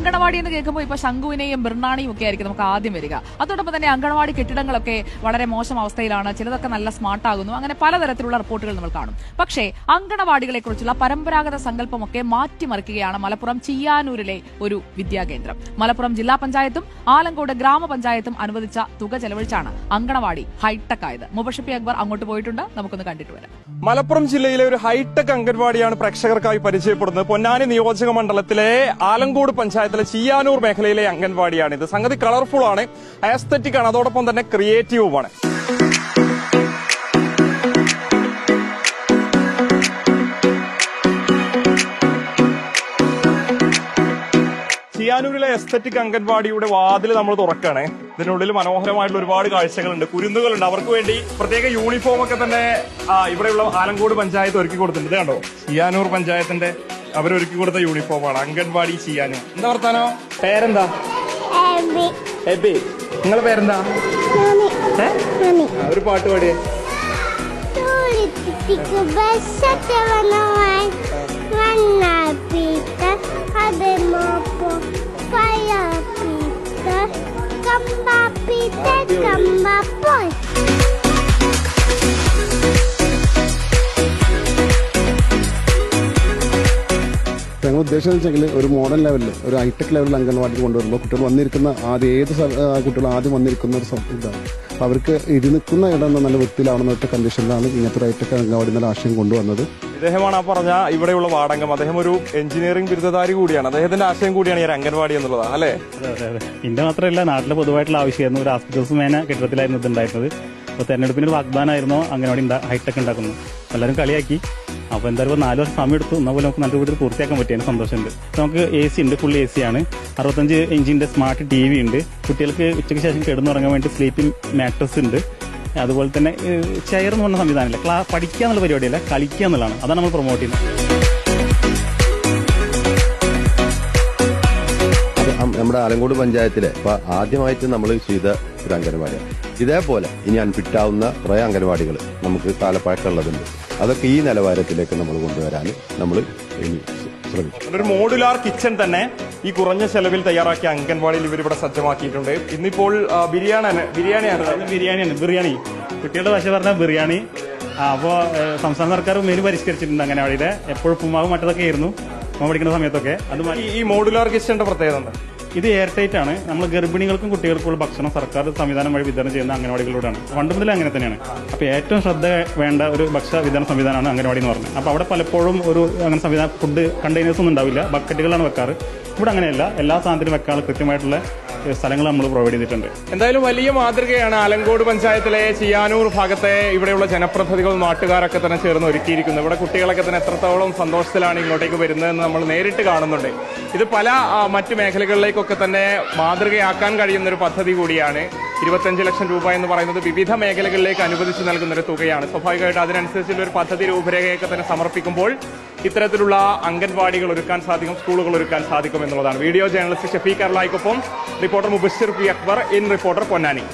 അങ്കണവാടി എന്ന് കേൾക്കുമ്പോൾ ഇപ്പൊ ശംഖുവിനെയും ബിർണാണിയും ഒക്കെ ആയിരിക്കും നമുക്ക് ആദ്യം വരിക. അതോടൊപ്പം തന്നെ അങ്കണവാടി കെട്ടിടങ്ങളൊക്കെ വളരെ മോശം അവസ്ഥയിലാണ്. ചിലതൊക്കെ നല്ല സ്മാർട്ടാകുന്നു അങ്ങനെ പലതരത്തിലുള്ള റിപ്പോർട്ടുകൾ നമ്മൾ കാണും. പക്ഷേ അങ്കണവാടികളെ കുറിച്ചുള്ള പരമ്പരാഗത സങ്കല്പമൊക്കെ മാറ്റിമറിക്കുകയാണ് മലപ്പുറം ചിയ്യാനൂരിലെ ഒരു വിദ്യാകേന്ദ്രം. മലപ്പുറം ജില്ലാ പഞ്ചായത്തും ആലങ്കോട് ഗ്രാമപഞ്ചായത്തും അനുവദിച്ച തുക ചെലവഴിച്ചാണ് അങ്കണവാടി ഹൈടെക് ആയത്. മുബഷപ്പി അക്ബർ അങ്ങോട്ട് പോയിട്ടുണ്ട്. നമുക്കൊന്ന് കണ്ടിട്ട് വരാം. മലപ്പുറം ജില്ലയിലെ ഒരു ഹൈടെക് അംഗൻവാടിയാണ് പ്രേക്ഷകർക്കായി പരിചയപ്പെടുന്നത്. പൊന്നാനി നിയോജക മണ്ഡലത്തിലെ ആലങ്കോട് പഞ്ചായത്തിലെ ചിയാനൂർ മേഖലയിലെ അംഗൻവാടിയാണ് ഇത്. സംഗതി കളർഫുൾ ആണ്. ആസ്തറ്റിക് ആണ്. അതോടൊപ്പം തന്നെ ക്രിയേറ്റീവുമാണ് ചിയാനൂരിലെ എസ്തറ്റിക് അംഗൻവാടിയുടെ വാതിൽ നമ്മൾ തുറക്കണേ ഇതിനുള്ളിൽ മനോഹരമായിട്ടുള്ള ഒരുപാട് കാഴ്ചകളുണ്ട്. കുരുന്നുകളുണ്ട്. അവർക്ക് വേണ്ടി പ്രത്യേക യൂണിഫോം ഒക്കെ തന്നെ ഇവിടെയുള്ള ആലങ്കോട് പഞ്ചായത്ത് ഒരുക്കി കൊടുത്തിട്ടുണ്ട്. കേട്ടോ ചിയാനൂർ പഞ്ചായത്തിന്റെ അവരൊരുക്കി കൊടുത്ത യൂണിഫോമാണ് അംഗൻവാടി ചെയ്യാനും. എന്താ വർത്താനോ? പേരെന്താ? എബി നിങ്ങളെ പേരെന്താ? ഒരു പാട്ട് പാടിയേ. basate ഞങ്ങൾ ഉദ്ദേശം വെച്ചെങ്കിൽ ഒരു മോഡേൺ ലെവലിൽ ഒരു ഹൈടെക് ലെവലിൽ അംഗൻവാടിയിൽ കൊണ്ടുവരുമ്പോൾ കുട്ടികൾ വന്നിരിക്കുന്ന ആദ്യം ഏത് ആ, കുട്ടികൾ ആദ്യം വന്നിരിക്കുന്ന ഒരു ഇതാണ്. അപ്പോൾ അവർക്ക് ഇരുന്നിക്കുന്ന ഇടം നല്ല വൃത്തിയിലാവണമെന്ന ഒറ്റ കണ്ടീഷനിലാണ് ഇങ്ങനത്തെ ഒരു ഹൈടെക് അംഗൻവാടി എന്നുള്ള ആശയം കൊണ്ടുവന്നത്. അദ്ദേഹമാണ് ആ പറഞ്ഞ ഇവിടെയുള്ള വാടകം. അദ്ദേഹം ഒരു എഞ്ചിനീയറിംഗ് ബിരുദധാരി കൂടിയാണ്. അദ്ദേഹത്തിന്റെ ആശയം കൂടിയാണ് ഈ അംഗൻവാടി എന്നുള്ളത് അല്ലേ? അതെ അതെ അതെ. ഇന്ത്യ മാത്രമല്ല നാട്ടിലെ പൊതുവായിട്ടുള്ള ആവശ്യമായിരുന്നു. ഒരു ആസ്പിറ്റൽസ് മേന കെട്ടിടത്തിലായിരുന്നു ഇത് ഉണ്ടായിരുന്നത്. അപ്പോൾ തെരഞ്ഞെടുപ്പിന് ഒരു വാഗ്ദാനമായിരുന്നു അംഗൻവാടി ഹൈടെക് ഉണ്ടാക്കുന്നത് എല്ലാവരും കളിയാക്കി. അപ്പോൾ എന്തായാലും നാല് വർഷം സമയം എടുത്തു. എന്നാൽ നമുക്ക് നല്ല വീട്ടിൽ പൂർത്തിയാക്കാൻ പറ്റിയതിന് സന്തോഷമുണ്ട്. നമുക്ക് എ സി ഉണ്ട് ഫുൾ എ സി ആണ്. അറുപത്തഞ്ച് ഇഞ്ചിന്റെ സ്മാർട്ട് ടി വി ഉണ്ട്. കുട്ടികൾക്ക് ഉച്ചയ്ക്ക് ശേഷം കിടന്നുറങ്ങാൻ വേണ്ടി സ്ലീപ്പിംഗ് മാട്രസ് ഉണ്ട്. അതുപോലെ തന്നെ ചെയർ എന്ന് പറഞ്ഞ സംവിധാനമില്ല. ക്ലാ പഠിക്കുക എന്നുള്ള പരിപാടിയല്ല കളിക്കുക എന്നുള്ളതാണ്. അതാണ് നമ്മൾ പ്രൊമോട്ട് ചെയ്യുന്നത്. നമ്മുടെ ആലങ്കോട് പഞ്ചായത്തിലെ ഇപ്പൊ ആദ്യമായിട്ട് നമ്മൾ ചെയ്ത ഒരു അംഗനവാടിയാണ് ഇതേപോലെ ഇനി അൻഫിറ്റാവുന്ന കുറെ അംഗനവാടികൾ നമുക്ക് കാലപ്പഴക്കമുള്ളതുണ്ട്. അതൊക്കെ ഈ നിലവാരത്തിലേക്ക് നമ്മൾ കൊണ്ടുവരാൻ നമ്മൾ ശ്രമിക്കും. ഒരു മോഡുലാർ കിച്ചൺ തന്നെ ഈ കുറഞ്ഞ ചെലവിൽ തയ്യാറാക്കിയ അംഗൻവാടിയിൽ ഇവർ ഇവിടെ സജ്ജമാക്കിയിട്ടുണ്ട്. ഇന്നിപ്പോൾ ബിരിയാണി ബിരിയാണിയാണ് അത് ബിരിയാണിയാണ് ബിരിയാണി. കുട്ടികളുടെ ഭാഷ പറഞ്ഞാൽ ബിരിയാണി. അപ്പോൾ സംസ്ഥാന സർക്കാർ മെനു പരിഷ്കരിച്ചിട്ടുണ്ട് അംഗനവാടിയുടെ എപ്പോഴും ഉപ്പുമാവ് മറ്റതൊക്കെ ആയിരുന്നു നമ്മൾ പഠിക്കുന്ന സമയത്തൊക്കെ. അത് ഈ- ഈ മോഡുലാർ കിച്ചന്റെ പ്രത്യേകത എന്താ? ഇത് എയർ ടൈറ്റ് ആണ്. നമ്മൾ ഗർഭിണികൾക്കും കുട്ടികൾക്കുള്ള ഭക്ഷണം സർക്കാർ സംവിധാനം വഴി വിതരണം ചെയ്യുന്ന അംഗനവാടികളിലൂടെയാണ്. പണ്ട് മുതലേ അങ്ങനെ തന്നെയാണ്. അപ്പോൾ ഏറ്റവും ശ്രദ്ധ വേണ്ട ഒരു ഭക്ഷണ വിതരണ സംവിധാനമാണ് അംഗനവാടി എന്ന് പറഞ്ഞത്. അപ്പോൾ അവിടെ പലപ്പോഴും ഒരു അങ്ങനെ സംവിധാനം ഫുഡ് കണ്ടെയ്നേഴ്സ് ഒന്നും ഉണ്ടാവില്ല. ബക്കറ്റുകളാണ് വെക്കാറ്. ഇവിടെ അങ്ങനെയല്ല. എല്ലാ സാധനത്തിനും വെക്കാനുള്ള കൃത്യമായിട്ടുള്ള സ്ഥലങ്ങൾ നമ്മൾ പ്രൊവൈഡ് ചെയ്തിട്ടുണ്ട്. എന്തായാലും വലിയ മാതൃകയാണ് ആലങ്കോട് പഞ്ചായത്തിലെ ചിയാനൂർ ഭാഗത്തെ ഇവിടെയുള്ള ജനപ്രതിനിധികൾ നാട്ടുകാരൊക്കെ തന്നെ ചേർന്ന് ഒരുക്കിയിരിക്കുന്നത്. ഇവിടെ കുട്ടികളൊക്കെ തന്നെ എത്രത്തോളം സന്തോഷത്തിലാണ് ഇങ്ങോട്ടേക്ക് വരുന്നതെന്ന് നമ്മൾ നേരിട്ട് കാണുന്നുണ്ട്. ഇത് പല മറ്റ് മേഖലകളിലേക്കൊക്കെ തന്നെ മാതൃകയാക്കാൻ കഴിയുന്ന ഒരു പദ്ധതി കൂടിയാണ്. ഇരുപത്തഞ്ച് ലക്ഷം രൂപ എന്ന് പറയുന്നത് വിവിധ മേഖലകളിലേക്ക് അനുവദിച്ചു നൽകുന്ന ഒരു തുകയാണ്. സ്വാഭാവികമായിട്ട് അതിനനുസരിച്ചുള്ള ഒരു പദ്ധതി രൂപരേഖയൊക്കെ തന്നെ സമർപ്പിക്കുമ്പോൾ ഇത്തരത്തിലുള്ള അംഗൻവാടികൾ ഒരുക്കാൻ സാധിക്കും സ്കൂളുകൾ ഒരുക്കാൻ സാധിക്കും എന്നുള്ളതാണ്. Video journalist Shafeeq അർലായിക്കൊപ്പം reporter Mubashir P Akbar in reporter Ponnani.